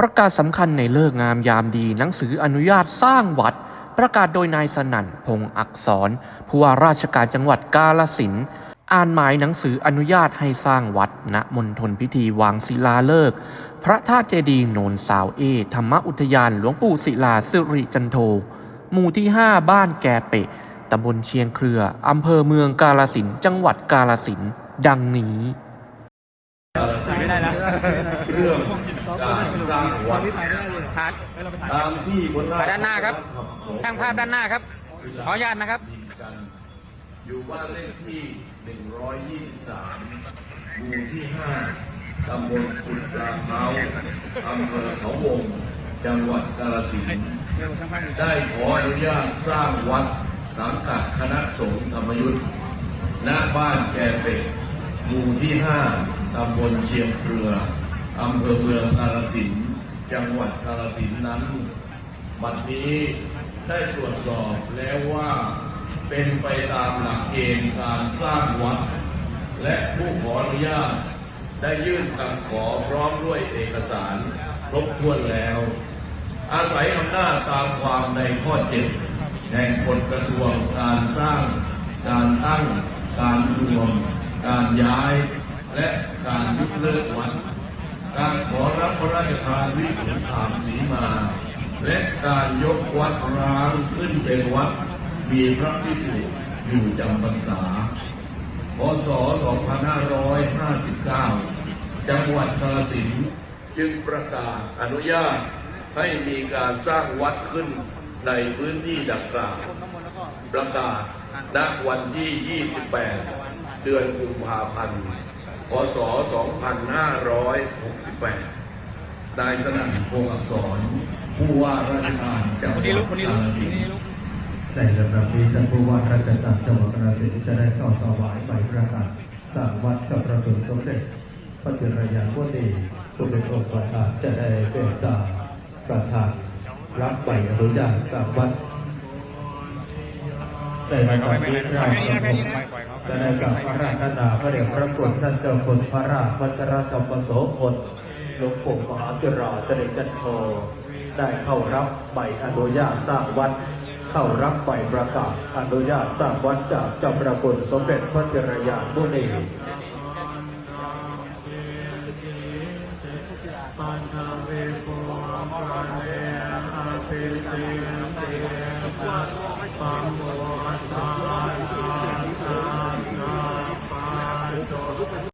ประกาศสำคัญในเลิกงามยามดีหนังสืออนุญาตสร้างวัด ประกาศโดยนายสนั่นพงษ์อักษรผู้ว่าราชการจังหวัดกาลสินอ่านหมายหนังสืออนุญาตให้สร้างวัด ณมณฑลพิธีวางศิลาฤกษ์พระธาตุเจดีย์โนนสาวเอ ธรรมอุทยานหลวงปู่ศิลาสิริจันโท หมู่ที่ 5 บ้านแกเปะตำบลเชียงเครือ อำเภอเมืองกาลสินจังหวัดกาลสินดังนี้ไม่ได้แล้วเรื่องการ สร้างวัดถ่ายตามที่บนถ่ายด้านหน้าครับช่างภาพด้านหน้าครับ ขออนุญาตนะครับมีกันอยู่บ้านเลขที่ 123หมู่ที่ 5 ตำบลขุดปลาเท้าอำเภอเขาวง จังหวัดกาฬสินธุ์ได้ขออนุญาตสร้างวัดสังกัดคณะสงฆ์ธรรมยุทธ์ณบ้านแกเป็ดหมู่ที่ 5 ตำบลเชียงเครือ อำเภอเมืองกาฬสินจังหวัดกาฬสินนั้น บัดนี้ได้ตรวจสอบแล้วว่าเป็นไปตามหลักเกณฑ์การสร้างวัด และผู้ขออนุญาต ได้ยื่นคำขอพร้อมด้วยเอกสารครบถ้วนแล้ว อาศัยอำนาจตามความในข้อเจ็ดแห่งกฎกระทรวงการสร้าง การตั้ง การรวม การย้าย และการยุบเลิกวัด พระราชทานวิสุทธิธรรมสีมา และการยกวัดร้างขึ้นเป็นวัดมีพระพิสุอยู่จำพรรษา พศ 2559 จังหวัดกาฬสินธุ์จึงประกาศอนุญาตให้มีการสร้างวัดขึ้นในพื้นที่ดังกล่าว ประกาศณวันที่ 28 เดือนกุมภาพันธ์ พศ 2568 นายสนั่นโพอักษร ผู้ว่าราชการจังหวัดกาฬสินธุ์ในลำดับนี้ท่านผู้ว่าราชการจังหวัดกาฬสินธุ์จะได้เข้าถวายใบประกาศสร้างวัดกับพระคุณสมเด็จพระจิรยานวดีผู้เป็นองค์ประธานจะได้เป็นตาประธานรับใบอนุญาตสร้างวัดในลำดับนี้เราจะได้กราบพระราชนาพระเดชพระคุณท่านเจ้าคุณพระราชวัชรธรรมโสพล หลวงปู่มหาจุฬาเสด็จจันโทได้เข้ารับใบอนุญาตสร้างวัด เข้ารับใบประกาศอนุญาตสร้างวัดจากเจ้าประคุณสมเด็จพระเจรยานมุนีปันทเวโกปะเนอาเปติเตปัมโม